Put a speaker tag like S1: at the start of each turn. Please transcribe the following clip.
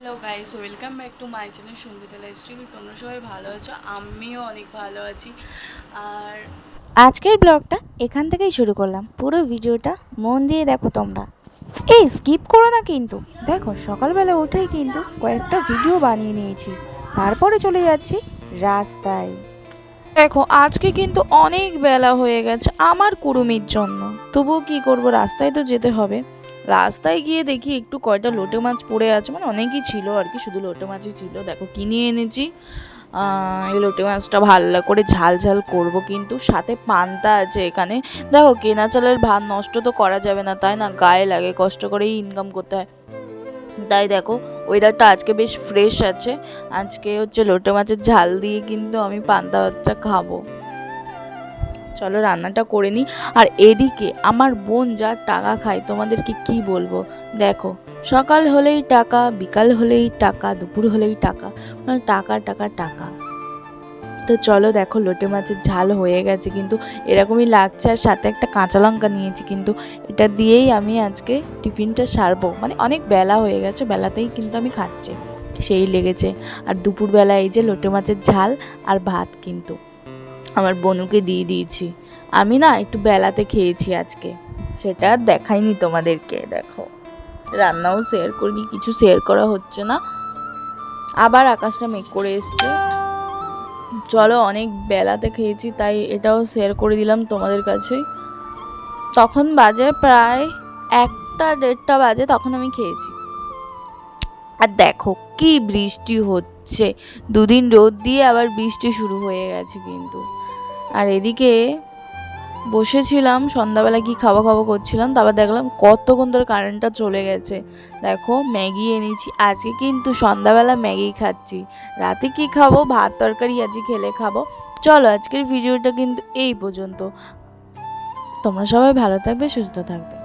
S1: Hello guys welcome back to my channel Sangeeta lifestyle তোমরা সবাই ভালো আছো? আমিও অনেক ভালো আছি। আর
S2: আজকের ব্লগটা এখান থেকেই শুরু করলাম। পুরো ভিডিওটা মন দিয়ে দেখো তোমরা। এই স্কিপ করো না কিন্তু। দেখো, সকালবেলা উঠেই কিন্তু কয়েকটা ভিডিও বানিয়ে নিয়েছি। তারপরে চলে যাচ্ছি রাস্তায়।
S3: দেখো, আজকে কিন্তু অনেক বেলা হয়ে গেছে আমার কুড়ুমির জন্য। তবুও কি করব, রাস্তায় তো যেতে হবে। রাস্তায় গিয়ে দেখি একটু কয়টা লোটে মাছ পড়ে আছে মানে অনেকই ছিল আর কি, শুধু লোটে মাছই ছিল। দেখো কিনে এনেছি? এই লোটে মাছটা ভালো করে ঝাল ঝাল করব কিন্তু, সাথে পান্তা আছে এখানে। দেখো, কেনা চালের ভাত নষ্ট তো করা যাবে না, তাই না? গায়ে লাগে, কষ্ট করেই ইনকাম করতে হয়। তাই দেখো ওয়েদারটা আজকে বেশ ফ্রেশ আছে। আজকে হচ্ছে লোটে মাছের ঝাল দিয়ে কিন্তু আমি পান্তা ভাতটা খাব। চলো রান্নাটা করে নিই। আর এদিকে আমার বোন যা টাকা খায়, তোমাদেরকে কি বলব? দেখো, সকাল হলেই টাকা, বিকাল হলেই টাকা, দুপুর হলেই টাকা। মানে টাকা টাকা টাকা। তো চলো দেখো, লোটে মাছের ঝাল হয়ে গেছে কিন্তু এরকমই লাগছে। আর সাথে একটা কাঁচা লঙ্কা নিয়েছি কিন্তু এটা দিয়েই আমি আজকে টিফিনটা সারবো। মানে অনেক বেলা হয়ে গেছে, বেলাতেই কিন্তু আমি খাচ্ছি। সেই লেগেছে। আর দুপুরবেলা এই যে লোটে মাছের ঝাল আর ভাত কিন্তু আমার বনুকে দিয়ে দিয়েছি। আমি না একটু বেলাতে খেয়েছি আজকে। সেটা দেখাইনি তোমাদেরকে, দেখো। রান্নাও শেয়ার করিনি, কিছু শেয়ার করা হচ্ছে না। আবার আকাশটা মেঘ করে এসছে। চলো, অনেক বেলাতে খেয়েছি, তাই এটাও শেয়ার করে দিলাম তোমাদের কাছে। তখন বাজে প্রায় একটা, দেড়টা বাজে, তখন আমি খেয়েছি। আর দেখো, কি বৃষ্টি হচ্ছে। দুদিন রোদ দিয়ে আবার বৃষ্টি শুরু হয়ে গেছে কিন্তু। আর এদিকে বসেছিলাম, সন্ধ্যাবেলা কি খাওয়া খাওয়া করছিলাম, তারপর দেখলাম কতক্ষণ ধরে কারেন্টটা চলে গেছে। দেখো, ম্যাগি এনেছি, আজকে কিন্তু সন্ধ্যাবেলা ম্যাগি খাচ্ছি। রাতে কি খাব? ভাত, তরকারি, আজকে খেলে খাব। চলো, আজকের ভিডিওটা কিন্তু এই পর্যন্ত। তোমরা সবাই ভালো থাকবে, সুস্থ থাকবে।